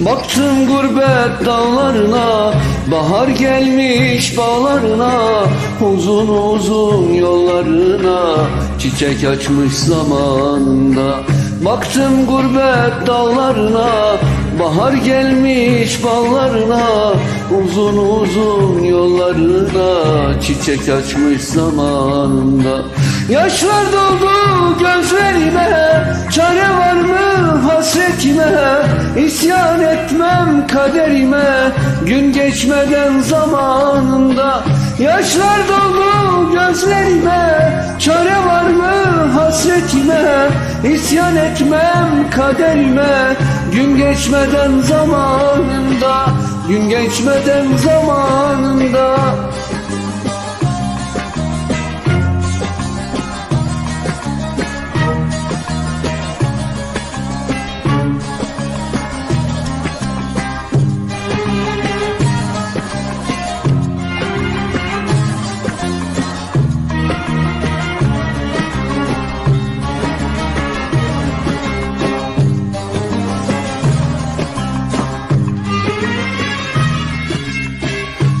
Baktım gurbet dağlarına Bahar gelmiş bağlarına Uzun uzun yollarına Çiçek açmış zamanında Baktım gurbet dağlarına Bahar gelmiş bağlarına Uzun uzun yollarına Çiçek açmış zamanında Yaşlar doldu gözlerime Çare var mı hasretime? İsyan etmem kaderime Gün geçmeden zamanında. Yaşlar doldu gözlerime Çare var mı hasretime? İsyan etmem kaderime Gün geçmeden zamanında. Gün geçmeden zamanında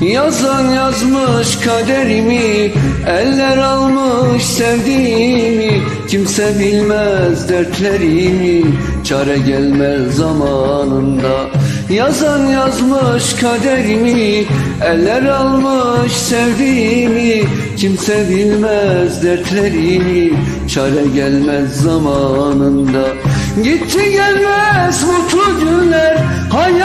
Yazan yazmış kaderimi Eller almış sevdiğimi. Kimse bilmez dertlerimi Çare gelmez zamanında. Yazan yazmış kaderimi Eller almış sevdiğimi. Kimse bilmez dertlerimi Çare gelmez zamanında. Gitti gelmez mutlu günler Hayal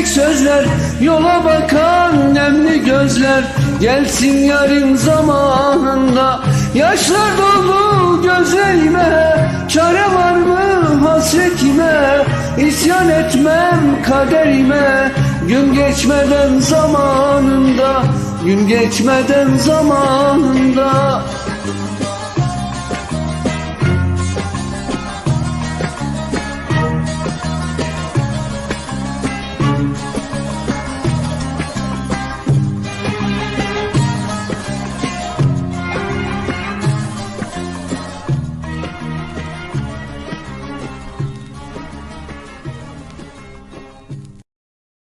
gerçek sözler Yola bakan nemli gözler. Gelsin yarın zamanında Yaşlar doldu gözlerime Çare var mı hasretime İsyan etmem kaderime. Gün geçmeden zamanında Gün geçmeden zamanında